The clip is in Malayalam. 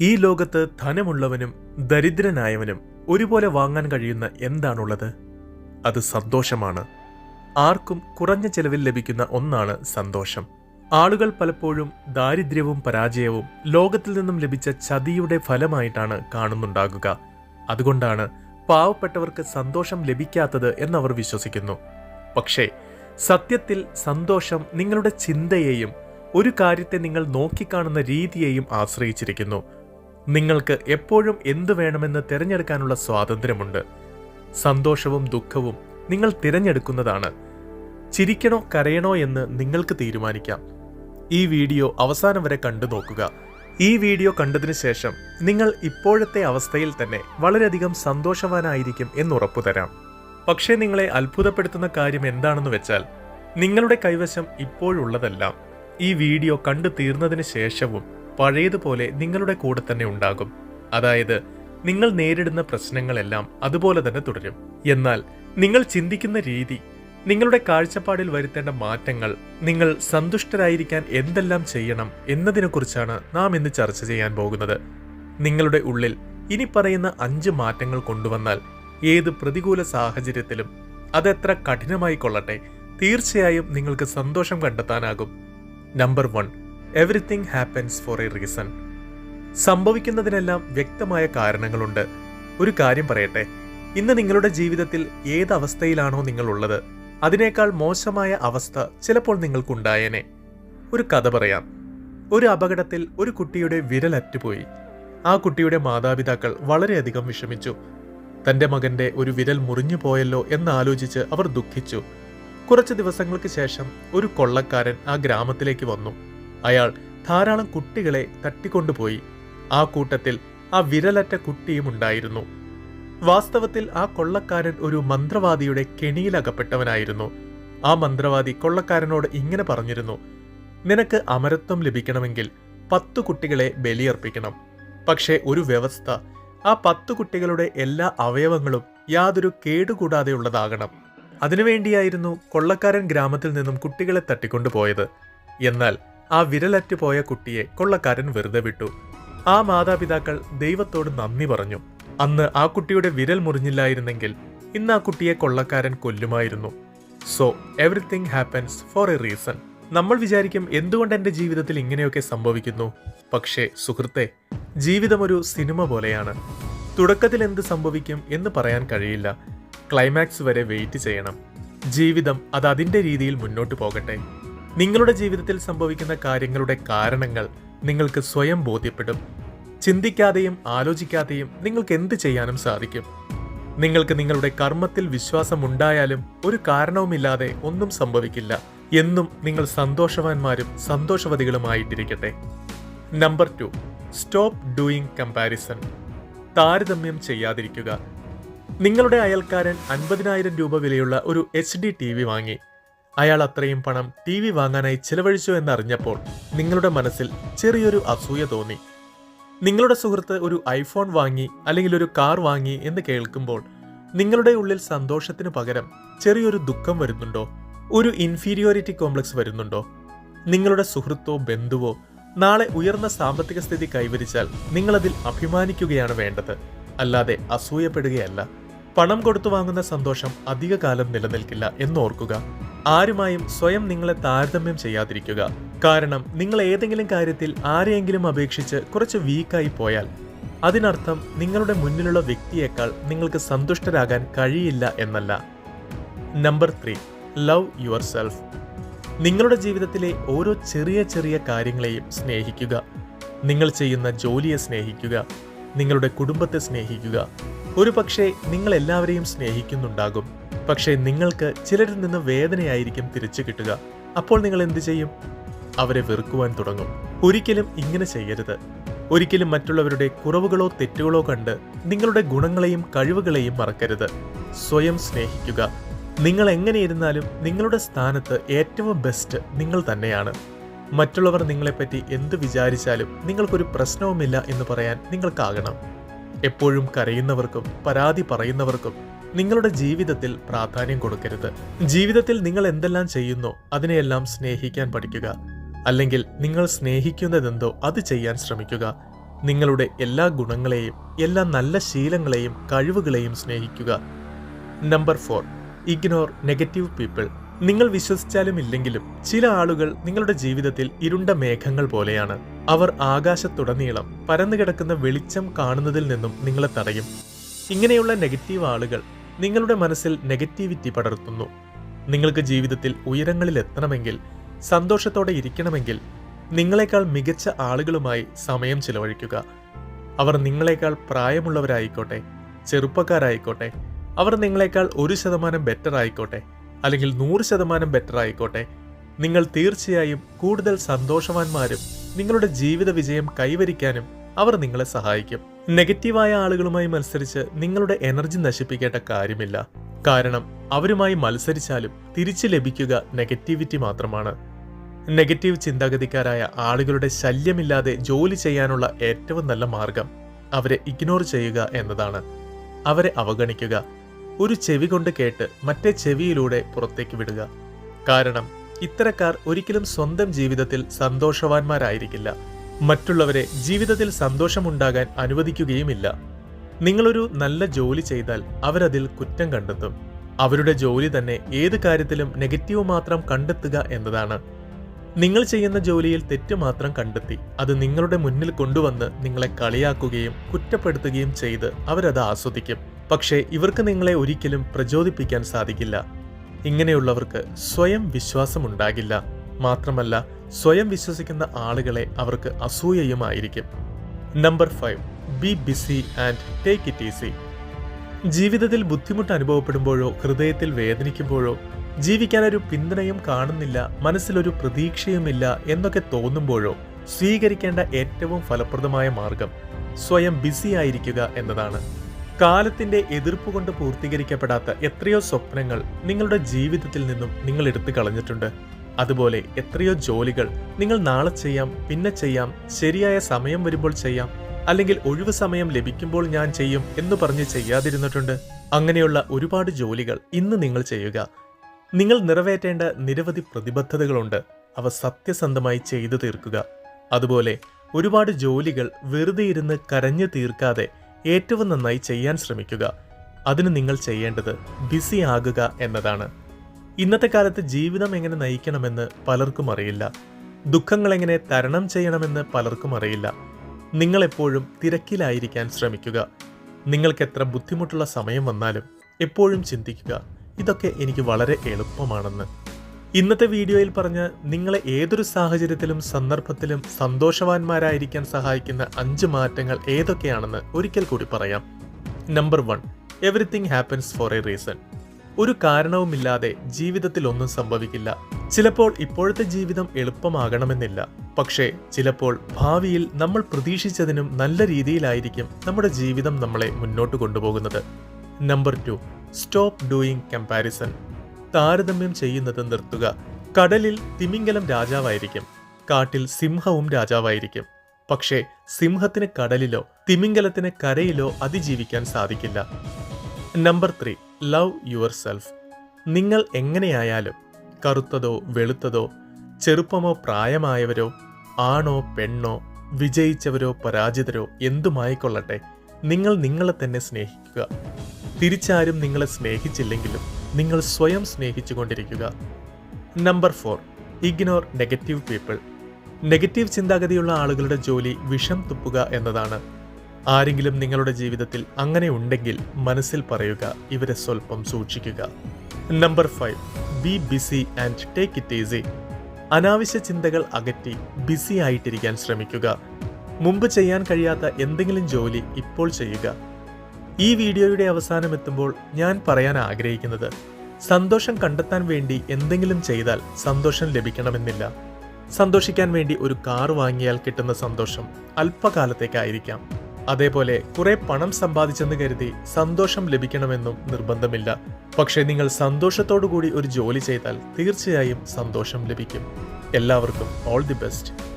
ഈ ലോകത്ത് ധനമുള്ളവനും ദരിദ്രനായവനും ഒരുപോലെ വാങ്ങാൻ കഴിയുന്ന എന്താണുള്ളത്? അത് സന്തോഷമാണ്. ആർക്കും കുറഞ്ഞ ചെലവിൽ ലഭിക്കുന്ന ഒന്നാണ് സന്തോഷം. ആളുകൾ പലപ്പോഴും ദാരിദ്ര്യവും പരാജയവും ലോകത്തിൽ നിന്നും ലഭിച്ച ചതിയുടെ ഫലമായിട്ടാണ് കാണുന്നുണ്ടാകുക. അതുകൊണ്ടാണ് പാവപ്പെട്ടവർക്ക് സന്തോഷം ലഭിക്കാത്തത് എന്നവർ വിശ്വസിക്കുന്നു. പക്ഷേ സത്യത്തിൽ സന്തോഷം നിങ്ങളുടെ ചിന്തയെയും ഒരു കാര്യത്തെ നിങ്ങൾ നോക്കിക്കാണുന്ന രീതിയെയും ആശ്രയിച്ചിരിക്കുന്നു. നിങ്ങൾക്ക് എപ്പോഴും എന്തു വേണമെന്ന് തിരഞ്ഞെടുക്കാനുള്ള സ്വാതന്ത്ര്യമുണ്ട്. സന്തോഷവും ദുഃഖവും നിങ്ങൾ തിരഞ്ഞെടുക്കുന്നതാണ്. ചിരിക്കണോ കരയണോ എന്ന് നിങ്ങൾക്ക് തീരുമാനിക്കാം. ഈ വീഡിയോ അവസാനം വരെ കണ്ടു നോക്കുക. ഈ വീഡിയോ കണ്ടതിന് ശേഷം നിങ്ങൾ ഇപ്പോഴത്തെ അവസ്ഥയിൽ തന്നെ വളരെയധികം സന്തോഷവാനായിരിക്കും എന്ന് ഉറപ്പു തരാം. പക്ഷേ നിങ്ങളെ അത്ഭുതപ്പെടുത്തുന്ന കാര്യം എന്താണെന്ന് വെച്ചാൽ നിങ്ങളുടെ കൈവശം ഇപ്പോഴുള്ളതെല്ലാം ഈ വീഡിയോ കണ്ടു തീർന്നതിന് ശേഷവും പഴയതുപോലെ നിങ്ങളുടെ കൂടെ തന്നെ ഉണ്ടാകും. അതായത് നിങ്ങൾ നേരിടുന്ന പ്രശ്നങ്ങളെല്ലാം അതുപോലെ തന്നെ തുടരും. എന്നാൽ നിങ്ങൾ ചിന്തിക്കുന്ന രീതി നിങ്ങളുടെ കാഴ്ചപ്പാടിൽ വരുത്തേണ്ട മാറ്റങ്ങൾ നിങ്ങൾ സന്തുഷ്ടരായിരിക്കാൻ എന്തെല്ലാം ചെയ്യണം എന്നതിനെക്കുറിച്ചാണ് നാം ഇന്ന് ചർച്ച ചെയ്യാൻ പോകുന്നത്. നിങ്ങളുടെ ഉള്ളിൽ ഇനി പറയുന്ന അഞ്ച് മാറ്റങ്ങൾ കൊണ്ടുവന്നാൽ ഏത് പ്രതികൂല സാഹചര്യത്തിലും അതെത്ര കഠിനമായി കൊള്ളട്ടെ തീർച്ചയായും നിങ്ങൾക്ക് സന്തോഷം കണ്ടെത്താനാകും. Number one everything happens for a reason സംഭവിക്കുന്നതിനെല്ലാം വ്യക്തമായ കാരണങ്ങളുണ്ട്. ഒരു കാര്യം പറയട്ടെ. ഇന്ന് നിങ്ങളുടെ ജീവിതത്തിൽ ഏത് അവസ്ഥയിലാണോ നിങ്ങൾ ഉള്ളത് അതിനേക്കാൾ മോശമായ അവസ്ഥ ചിലപ്പോൾ നിങ്ങൾക്കുണ്ടായേനെ. ഒരു കഥ പറയാം. ഒരു അപകടത്തിൽ ഒരു കുട്ടിയുടെ വിരലറ്റുപോയി ആ കുട്ടിയുടെ മാതാപിതാക്കൾ വളരെയധികം വിഷമിച്ചു. തന്റെ മകന്റെ ഒരു വിരൽ മുറിഞ്ഞു പോയല്ലോ എന്നാലോചിച്ച് അവർ ദുഃഖിച്ചു. കുറച്ച് ദിവസങ്ങൾക്ക് ശേഷം ഒരു കൊള്ളക്കാരൻ ആ ഗ്രാമത്തിലേക്ക് വന്നു. അയാൾ ധാരാളം കുട്ടികളെ തട്ടിക്കൊണ്ടുപോയി. ആ കൂട്ടത്തിൽ ആ വിരലറ്റ കുട്ടിയും ഉണ്ടായിരുന്നു. വാസ്തവത്തിൽ ആ കൊള്ളക്കാരൻ ഒരു മന്ത്രവാദിയുടെ കെണിയിലകപ്പെട്ടവനായിരുന്നു. ആ മന്ത്രവാദി കൊള്ളക്കാരനോട് ഇങ്ങനെ പറഞ്ഞിരുന്നു നിനക്ക് അമരത്വം ലഭിക്കണമെങ്കിൽ പത്തു കുട്ടികളെ ബലിയർപ്പിക്കണം. പക്ഷേ ഒരു വ്യവസ്ഥ ആ പത്തു കുട്ടികളുടെ എല്ലാ അവയവങ്ങളും യാതൊരു കേടുകൂടാതെയുള്ളതാകണം അതിനുവേണ്ടിയായിരുന്നു കൊള്ളക്കാരൻ ഗ്രാമത്തിൽ നിന്നും കുട്ടികളെ തട്ടിക്കൊണ്ടുപോയത്. എന്നാൽ ആ വിരലറ്റുപോയ കുട്ടിയെ കൊള്ളക്കാരൻ വെറുതെ വിട്ടു. ആ മാതാപിതാക്കൾ ദൈവത്തോട് നന്ദി പറഞ്ഞു. അന്ന് ആ കുട്ടിയുടെ വിരൽ മുറിഞ്ഞില്ലായിരുന്നെങ്കിൽ ഇന്ന് ആ കുട്ടിയെ കൊള്ളക്കാരൻ കൊല്ലുമായിരുന്നു. So everything happens for a reason നമ്മൾ വിചാരിക്കും എന്തുകൊണ്ട് എന്റെ ജീവിതത്തിൽ ഇങ്ങനെയൊക്കെ സംഭവിക്കുന്നു. പക്ഷേ സുഹൃത്തെ ജീവിതം ഒരു സിനിമ പോലെയാണ്. തുടക്കത്തിൽ എന്ത് സംഭവിക്കും എന്ന് പറയാൻ കഴിയില്ല. ക്ലൈമാക്സ് വരെ വെയിറ്റ് ചെയ്യണം. ജീവിതം അത് അതിന്റെ രീതിയിൽ മുന്നോട്ട് പോകട്ടെ. നിങ്ങളുടെ ജീവിതത്തിൽ സംഭവിക്കുന്ന കാര്യങ്ങളുടെ കാരണങ്ങൾ നിങ്ങൾക്ക് സ്വയം ബോധ്യപ്പെടും. ചിന്തിക്കാതെയും ആലോചിക്കാതെയും നിങ്ങൾക്ക് എന്ത് ചെയ്യാനും സാധിക്കും. നിങ്ങൾക്ക് നിങ്ങളുടെ കർമ്മത്തിൽ വിശ്വാസം ഉണ്ടായാലും ഒരു കാരണവുമില്ലാതെ ഒന്നും സംഭവിക്കില്ല. എന്നും നിങ്ങൾ സന്തോഷവാന്മാരും സന്തോഷവതികളുമായിട്ടിരിക്കട്ടെ. Number two stop doing comparison. താരതമ്യം ചെയ്യാതിരിക്കുക. നിങ്ങളുടെ അയൽക്കാരൻ അൻപതിനായിരം രൂപ വിലയുള്ള ഒരു എച്ച് ഡി ടി വി വാങ്ങി. അയാൾ അത്രയും പണം ടി വി വാങ്ങാനായി ചിലവഴിച്ചു എന്നറിഞ്ഞപ്പോൾ നിങ്ങളുടെ മനസ്സിൽ ചെറിയൊരു അസൂയ തോന്നി. നിങ്ങളുടെ സുഹൃത്ത് ഒരു ഐഫോൺ വാങ്ങി അല്ലെങ്കിൽ ഒരു കാർ വാങ്ങി എന്ന് കേൾക്കുമ്പോൾ നിങ്ങളുടെ ഉള്ളിൽ സന്തോഷത്തിന് പകരം ചെറിയൊരു ദുഃഖം വരുന്നുണ്ടോ? ഒരു ഇൻഫീരിയോറിറ്റി കോംപ്ലക്സ് വരുന്നുണ്ടോ? നിങ്ങളുടെ സുഹൃത്തോ ബന്ധുവോ നാളെ ഉയർന്ന സാമ്പത്തിക സ്ഥിതി കൈവരിച്ചാൽ നിങ്ങളതിൽ അഭിമാനിക്കുകയാണ് വേണ്ടത്. അല്ലാതെ അസൂയപ്പെടുകയല്ല. പണം കൊടുത്തു വാങ്ങുന്ന സന്തോഷം അധികകാലം നിലനിൽക്കില്ല എന്നോർക്കുക. ആരുമായും സ്വയം നിങ്ങളെ താരതമ്യം ചെയ്യാതിരിക്കുക. കാരണം നിങ്ങൾ ഏതെങ്കിലും കാര്യത്തിൽ ആരെയെങ്കിലും അപേക്ഷിച്ച് കുറച്ച് വീക്കായി പോയാൽ അതിനർത്ഥം നിങ്ങളുടെ മുന്നിലുള്ള വ്യക്തിയേക്കാൾ നിങ്ങൾക്ക് സന്തുഷ്ടരാകാൻ കഴിയില്ല എന്നല്ല. Number three love yourself നിങ്ങളുടെ ജീവിതത്തിലെ ഓരോ ചെറിയ ചെറിയ കാര്യങ്ങളെയും സ്നേഹിക്കുക. നിങ്ങൾ ചെയ്യുന്ന ജോലിയെ സ്നേഹിക്കുക. നിങ്ങളുടെ കുടുംബത്തെ സ്നേഹിക്കുക. ഒരു പക്ഷേ നിങ്ങൾ എല്ലാവരെയും സ്നേഹിക്കുന്നുണ്ടാകും. പക്ഷേ നിങ്ങൾക്ക് ചിലരിൽ നിന്ന് വേദനയായിരിക്കും തിരിച്ചു കിട്ടുക. അപ്പോൾ നിങ്ങൾ എന്ത് ചെയ്യും? അവരെ വെറുക്കുവാൻ തുടങ്ങും. ഒരിക്കലും ഇങ്ങനെ ചെയ്യരുത്. ഒരിക്കലും മറ്റുള്ളവരുടെ കുറവുകളോ തെറ്റുകളോ കണ്ട് നിങ്ങളുടെ ഗുണങ്ങളെയും കഴിവുകളെയും മറക്കരുത്. സ്വയം സ്നേഹിക്കുക. നിങ്ങൾ എങ്ങനെയിരുന്നാലും നിങ്ങളുടെ സ്ഥാനത്ത് ഏറ്റവും ബെസ്റ്റ് നിങ്ങൾ തന്നെയാണ്. മറ്റുള്ളവർ നിങ്ങളെപ്പറ്റി എന്ത് വിചാരിച്ചാലും നിങ്ങൾക്കൊരു പ്രശ്നവുമില്ല എന്ന് പറയാൻ നിങ്ങൾക്കാകണം. എപ്പോഴും കരയുന്നവർക്കും പരാതി പറയുന്നവർക്കും നിങ്ങളുടെ ജീവിതത്തിൽ പ്രാധാന്യം കൊടുക്കരുത്. ജീവിതത്തിൽ നിങ്ങൾ എന്തെല്ലാം ചെയ്യുന്നോ അതിനെയെല്ലാം സ്നേഹിക്കാൻ പഠിക്കുക. അല്ലെങ്കിൽ നിങ്ങൾ സ്നേഹിക്കുന്നതെന്തോ അത് ചെയ്യാൻ ശ്രമിക്കുക. നിങ്ങളുടെ എല്ലാ ഗുണങ്ങളെയും എല്ലാ നല്ല ശീലങ്ങളെയും കഴിവുകളെയും സ്നേഹിക്കുക. Number four ignore negative people. നിങ്ങൾ വിശ്വസിച്ചാലും ഇല്ലെങ്കിലും ചില ആളുകൾ നിങ്ങളുടെ ജീവിതത്തിൽ ഇരുണ്ട മേഘങ്ങൾ പോലെയാണ്. അവർ ആകാശത്തുടനീളം പരന്നുകിടക്കുന്ന വെളിച്ചം കാണുന്നതിൽ നിന്നും നിങ്ങളെ തടയും. ഇങ്ങനെയുള്ള നെഗറ്റീവ് ആളുകൾ നിങ്ങളുടെ മനസ്സിൽ നെഗറ്റിവിറ്റി പടർത്തുന്നു. നിങ്ങൾക്ക് ജീവിതത്തിൽ ഉയരങ്ങളിൽ എത്തണമെങ്കിൽ സന്തോഷത്തോടെ ഇരിക്കണമെങ്കിൽ നിങ്ങളെക്കാൾ മികച്ച ആളുകളുമായി സമയം ചിലവഴിക്കുക. അവർ നിങ്ങളെക്കാൾ പ്രായമുള്ളവരായിക്കോട്ടെ ചെറുപ്പക്കാരായിക്കോട്ടെ അവർ നിങ്ങളെക്കാൾ ഒരു ശതമാനം ബെറ്റർ ആയിക്കോട്ടെ അല്ലെങ്കിൽ നൂറ് ശതമാനം ബെറ്റർ ആയിക്കോട്ടെ. നിങ്ങൾ തീർച്ചയായും കൂടുതൽ സന്തോഷവാന്മാരും നിങ്ങളുടെ ജീവിത വിജയം കൈവരിക്കാനും അവർ നിങ്ങളെ സഹായിക്കും. നെഗറ്റീവായ ആളുകളുമായി മത്സരിച്ച് നിങ്ങളുടെ എനർജി നശിപ്പിക്കേണ്ട കാര്യമില്ല. കാരണം അവരുമായി മത്സരിച്ചാലും തിരിച്ചു ലഭിക്കുക നെഗറ്റിവിറ്റി മാത്രമാണ്. നെഗറ്റീവ് ചിന്താഗതിക്കാരായ ആളുകളുടെ ശല്യമില്ലാതെ ജോലി ചെയ്യാനുള്ള ഏറ്റവും നല്ല മാർഗം അവരെ ഇഗ്നോർ ചെയ്യുക എന്നതാണ്. അവരെ അവഗണിക്കുക ഒരു ചെവി കൊണ്ട് കേട്ട് മറ്റേ ചെവിയിലൂടെ പുറത്തേക്ക് വിടുക. കാരണം ഇത്തരക്കാർ ഒരിക്കലും സ്വന്തം ജീവിതത്തിൽ സന്തോഷവാന്മാരായിരിക്കില്ല. മറ്റുള്ളവരെ ജീവിതത്തിൽ സന്തോഷമുണ്ടാകാൻ അനുവദിക്കുകയുമില്ല. നിങ്ങളൊരു നല്ല ജോലി ചെയ്താൽ അവരതിൽ കുറ്റം കണ്ടെത്തും. അവരുടെ ജോലി തന്നെ ഏത് കാര്യത്തിലും നെഗറ്റീവ് മാത്രം കണ്ടെത്തുക എന്നതാണ്. നിങ്ങൾ ചെയ്യുന്ന ജോലിയിൽ തെറ്റ് മാത്രം കണ്ടെത്തി അത് നിങ്ങളുടെ മുന്നിൽ കൊണ്ടുവന്ന് നിങ്ങളെ കളിയാക്കുകയും കുറ്റപ്പെടുത്തുകയും ചെയ്ത് അവരത് ആസ്വദിക്കും. പക്ഷേ ഇവർക്ക് നിങ്ങളെ ഒരിക്കലും പ്രചോദിപ്പിക്കാൻ സാധിക്കില്ല. ഇങ്ങനെയുള്ളവർക്ക് സ്വയം വിശ്വാസമുണ്ടാകില്ല. മാത്രമല്ല സ്വയം വിശ്വസിക്കുന്ന ആളുകളെ അവർക്ക് അസൂയയുമായിരിക്കും. Number five be busy and take it easy. ജീവിതത്തിൽ ബുദ്ധിമുട്ട് അനുഭവപ്പെടുമ്പോഴോ ഹൃദയത്തിൽ വേദനിക്കുമ്പോഴോ ജീവിക്കാനൊരു പിന്തുണയും കാണുന്നില്ല മനസ്സിലൊരു പ്രതീക്ഷയുമില്ല എന്നൊക്കെ തോന്നുമ്പോഴോ സ്വീകരിക്കേണ്ട ഏറ്റവും ഫലപ്രദമായ മാർഗം സ്വയം ബിസി ആയിരിക്കുക എന്നതാണ്. കാലത്തിന്റെ എതിർപ്പ് കൊണ്ട് പൂർത്തീകരിക്കപ്പെടാത്ത എത്രയോ സ്വപ്നങ്ങൾ നിങ്ങളുടെ ജീവിതത്തിൽ നിന്നും നിങ്ങൾ എടുത്തു കളഞ്ഞിട്ടുണ്ട്. അതുപോലെ എത്രയോ ജോലികൾ നിങ്ങൾ നാളെ ചെയ്യാം പിന്നെ ചെയ്യാം ശരിയായ സമയം വരുമ്പോൾ ചെയ്യാം അല്ലെങ്കിൽ ഒഴിവു സമയം ലഭിക്കുമ്പോൾ ഞാൻ ചെയ്യും എന്ന് പറഞ്ഞ് ചെയ്യാതിരുന്നിട്ടുണ്ട്. അങ്ങനെയുള്ള ഒരുപാട് ജോലികൾ ഇന്ന് നിങ്ങൾ ചെയ്യുക. നിങ്ങൾ നിറവേറ്റേണ്ട നിരവധി പ്രതിബദ്ധതകളുണ്ട്. അവ സത്യസന്ധമായി ചെയ്തു തീർക്കുക. അതുപോലെ ഒരുപാട് ജോലികൾ വെറുതെ ഇരുന്ന് കരഞ്ഞു തീർക്കാതെ ഏറ്റവും നന്നായി ചെയ്യാൻ ശ്രമിക്കുക. അതിന് നിങ്ങൾ ചെയ്യേണ്ടത് ബിസി ആകുക എന്നതാണ്. ഇന്നത്തെ കാലത്ത് ജീവിതം എങ്ങനെ നയിക്കണമെന്ന് പലർക്കും അറിയില്ല. ദുഃഖങ്ങൾ എങ്ങനെ തരണം ചെയ്യണമെന്ന് പലർക്കും അറിയില്ല. നിങ്ങൾ എപ്പോഴും തിരക്കിലായിരിക്കാൻ ശ്രമിക്കുക. നിങ്ങൾക്ക് എത്ര ബുദ്ധിമുട്ടുള്ള സമയം വന്നാലും എപ്പോഴും ചിന്തിക്കുക. ഇതൊക്കെ എനിക്ക് വളരെ എളുപ്പമാണെന്ന്. ഇന്നത്തെ വീഡിയോയിൽ പറഞ്ഞ നിങ്ങളെ ഏതൊരു സാഹചര്യത്തിലും സന്ദർഭത്തിലും സന്തോഷവാന്മാരായിരിക്കാൻ സഹായിക്കുന്ന അഞ്ച് മാറ്റങ്ങൾ ഏതൊക്കെയാണെന്ന് ഒരിക്കൽ കൂടി പറയാം. Number one everything happens for a reason ഒരു കാരണവുമില്ലാതെ ജീവിതത്തിൽ ഒന്നും സംഭവിക്കില്ല. ചിലപ്പോൾ ഇപ്പോഴത്തെ ജീവിതം എളുപ്പമാകണമെന്നില്ല. പക്ഷേ ചിലപ്പോൾ ഭാവിയിൽ നമ്മൾ പ്രതീക്ഷിച്ചതിനും നല്ല രീതിയിലായിരിക്കും നമ്മുടെ ജീവിതം നമ്മളെ മുന്നോട്ട് കൊണ്ടുപോകുന്നത്. Number two stop doing comparison താരതമ്യം ചെയ്യുന്നത് നിർത്തുക. കടലിൽ തിമിംഗലം രാജാവായിരിക്കും. കാട്ടിൽ സിംഹവും രാജാവായിരിക്കും. പക്ഷേ സിംഹത്തിന് കടലിലോ തിമിംഗലത്തിന് കരയിലോ അതിജീവിക്കാൻ സാധിക്കില്ല. Number three. Love yourself നിങ്ങൾ എങ്ങനെയായാലും കറുത്തതോ വെളുത്തതോ ചെറുപ്പമോ പ്രായമായവരോ ആണോ പെണ്ണോ വിജയിച്ചവരോ പരാജിതരോ എന്തുമായിക്കൊള്ളട്ടെ നിങ്ങൾ നിങ്ങളെ തന്നെ സ്നേഹിക്കുക. തിരിച്ചാരും നിങ്ങളെ സ്നേഹിച്ചില്ലെങ്കിലും നിങ്ങൾ സ്വയം സ്നേഹിച്ചു കൊണ്ടിരിക്കുക number four ignore negative people negative ചിന്താഗതിയുള്ള ആളുകളുടെ ജോലി വിഷം തുപ്പുക എന്നതാണ്. ആരെങ്കിലും നിങ്ങളുടെ ജീവിതത്തിൽ അങ്ങനെ ഉണ്ടെങ്കിൽ മനസ്സിൽ പറയുക ഇവരെ സ്വല്പം സൂക്ഷിക്കുക. Number five be busy and take it easy അനാവശ്യ ചിന്തകൾ അകറ്റി ബിസി ആയിട്ടിരിക്കാൻ ശ്രമിക്കുക. മുമ്പ് ചെയ്യാൻ കഴിയാത്ത എന്തെങ്കിലും ജോലി ഇപ്പോൾ ചെയ്യുക. ഈ വീഡിയോയുടെ അവസാനം എത്തുമ്പോൾ ഞാൻ പറയാൻ ആഗ്രഹിക്കുന്നത് സന്തോഷം കണ്ടെത്താൻ വേണ്ടി എന്തെങ്കിലും ചെയ്താൽ സന്തോഷം ലഭിക്കണമെന്നില്ല. സന്തോഷിക്കാൻ വേണ്ടി ഒരു കാർ വാങ്ങിയാൽ കിട്ടുന്ന സന്തോഷം അല്പകാലത്തേക്കായിരിക്കാം. അതേപോലെ കുറെ പണം സമ്പാദിച്ചെന്ന് കരുതി സന്തോഷം ലഭിക്കണമെന്നും നിർബന്ധമില്ല. പക്ഷേ നിങ്ങൾ സന്തോഷത്തോടു കൂടി ഒരു ജോലി ചെയ്താൽ തീർച്ചയായും സന്തോഷം ലഭിക്കും. എല്ലാവർക്കും ഓൾ ദി ബെസ്റ്റ്.